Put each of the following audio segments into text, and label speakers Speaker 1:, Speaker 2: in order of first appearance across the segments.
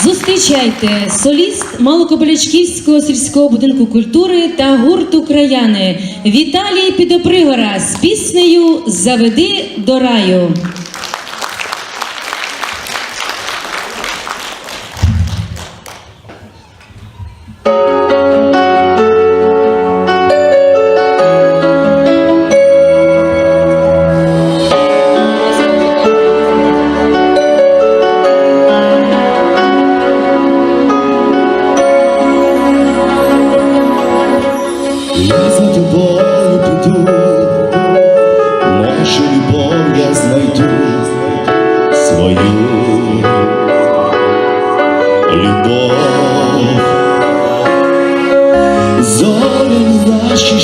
Speaker 1: Зустрічайте соліст Малокобилячківського сільського будинку культури та гурту краяни Віталій Підопригора з піснею Заведи до раю.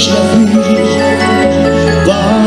Speaker 2: шляхи вам.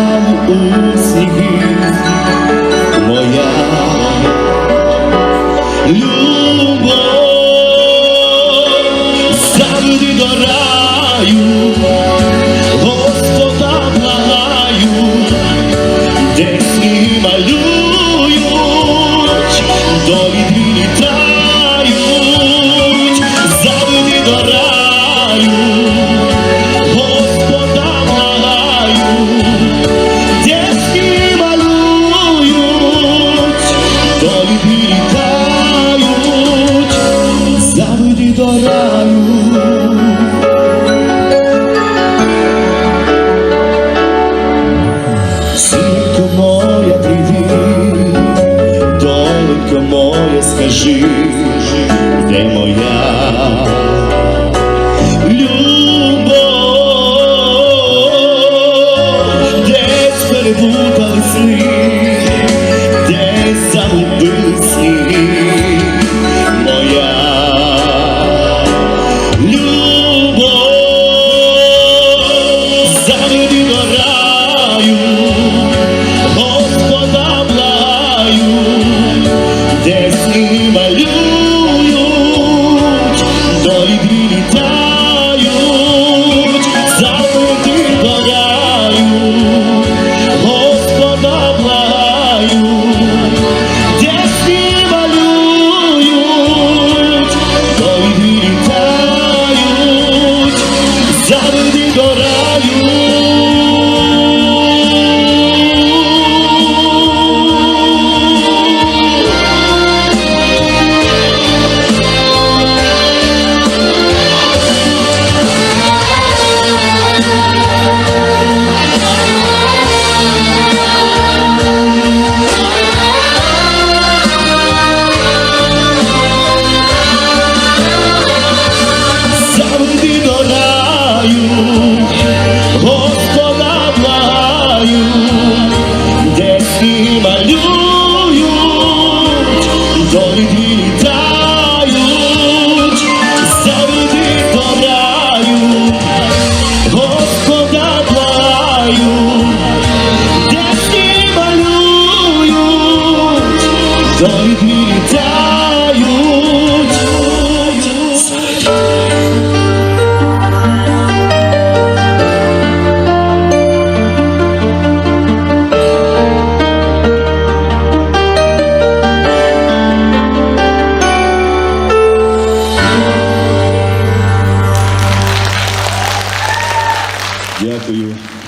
Speaker 2: Дитятко скажи, скажи. you. For you.